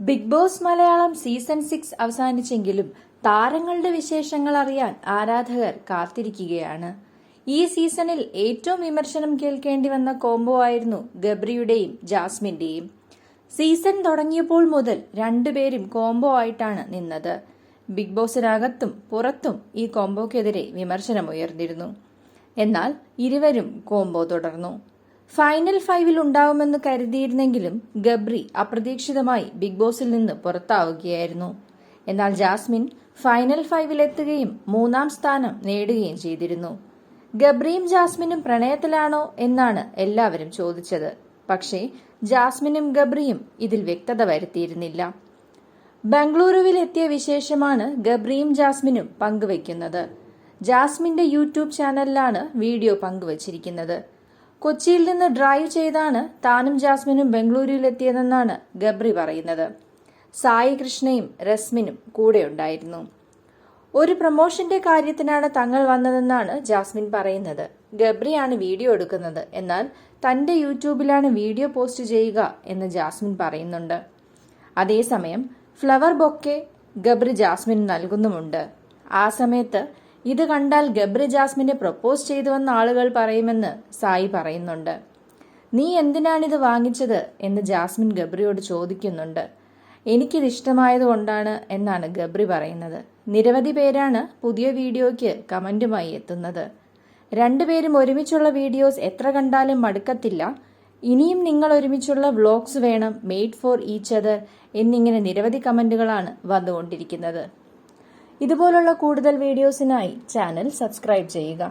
Big boss Malayalam season six അവസാനിച്ചെങ്കിലും താരങ്ങളുടെ വിശേഷങ്ങൾ അറിയാൻ ആരാധകർ കാത്തിരിക്കുകയാണ്. ഈ സീസണിൽ ഏറ്റവും വിമർശനം കേൾക്കേണ്ടി വന്ന കോംബോ ആയിരുന്നു ഗബ്രിയുടെയും ജാസ്മിന്റെയും. സീസൺ തുടങ്ങിയപ്പോൾ മുതൽ രണ്ടുപേരും കോംബോ ആയിട്ടാണ് നിന്നത്. ബിഗ് ബോസിനകത്തും പുറത്തും ഈ കോംബോക്കെതിരെ വിമർശനമുയർന്നിരുന്നു. എന്നാൽ ഇരുവരും കോംബോ തുടർന്നു. ഫൈനൽ ഫൈവിൽ ഉണ്ടാവുമെന്ന് കരുതിയിരുന്നെങ്കിലും ഗബ്രി അപ്രതീക്ഷിതമായി ബിഗ് ബോസിൽ നിന്ന് പുറത്താവുകയായിരുന്നു. എന്നാൽ ജാസ്മിൻ ഫൈനൽ ഫൈവിലെത്തുകയും മൂന്നാം സ്ഥാനം നേടുകയും ചെയ്തിരുന്നു. ഗബ്രിയും ജാസ്മിനും പ്രണയത്തിലാണോ എന്നാണ് എല്ലാവരും ചോദിച്ചത്. പക്ഷേ ജാസ്മിനും ഗബ്രിയും ഇതിൽ വ്യക്തത വരുത്തിയിരുന്നില്ല. ബംഗളൂരുവിൽ എത്തിയ വിശേഷമാണ് ഗബ്രിയും ജാസ്മിനും പങ്കുവയ്ക്കുന്നത്. ജാസ്മിന്റെ യൂട്യൂബ് ചാനലിലാണ് വീഡിയോ പങ്കുവച്ചിരിക്കുന്നത്. കൊച്ചിയിൽ നിന്ന് ഡ്രൈവ് ചെയ്താണ് താനും ജാസ്മിനും ബംഗളൂരുവിലെത്തിയതെന്നാണ് ഗബ്രി പറയുന്നത്. സായി കൃഷ്ണയും രസ്മിനും കൂടെയുണ്ടായിരുന്നു. ഒരു പ്രൊമോഷന്റെ കാര്യത്തിനാണ് തങ്ങൾ വന്നതെന്നാണ് ജാസ്മിൻ പറയുന്നത്. ഗബ്രിയാണ് വീഡിയോ എടുക്കുന്നത്. എന്നാൽ തന്റെ യൂട്യൂബിലാണ് വീഡിയോ പോസ്റ്റ് ചെയ്യുക എന്ന് ജാസ്മിൻ പറയുന്നുണ്ട്. അതേസമയം ഫ്ലവർ ബൊക്കെ ഗബ്രി ജാസ്മിൻ നൽകുന്നുമുണ്ട്. ആ സമയത്ത് ഇത് കണ്ടാൽ ഗബ്രി ജാസ്മിനെ പ്രപ്പോസ് ചെയ്തുവെന്ന് ആളുകൾ പറയുമെന്ന് സായി പറയുന്നുണ്ട്. നീ എന്തിനാണിത് വാങ്ങിച്ചത്? എന്ന് ജാസ്മിൻ ഗബ്രിയോട് ചോദിക്കുന്നുണ്ട്. എനിക്കിത് ഇഷ്ടമായതുകൊണ്ടാണ് എന്നാണ് ഗബ്രി പറയുന്നത്. നിരവധി പേരാണ് പുതിയ വീഡിയോയ്ക്ക് കമന്റുമായി എത്തുന്നത്. രണ്ടുപേരും ഒരുമിച്ചുള്ള വീഡിയോസ് എത്ര കണ്ടാലും മടുക്കത്തില്ല. ഇനിയും നിങ്ങൾ ഒരുമിച്ചുള്ള വ്ളോഗ്സ് വേണം മെയ്ഡ് ഫോർ ഈച്ച് അതർ എന്നിങ്ങനെ നിരവധി കമന്റുകളാണ് വന്നുകൊണ്ടിരിക്കുന്നത്. ഇതുപോലുള്ള കൂടുതൽ വീഡിയോസിനായി ചാനൽ സബ്സ്ക്രൈബ് ചെയ്യുക.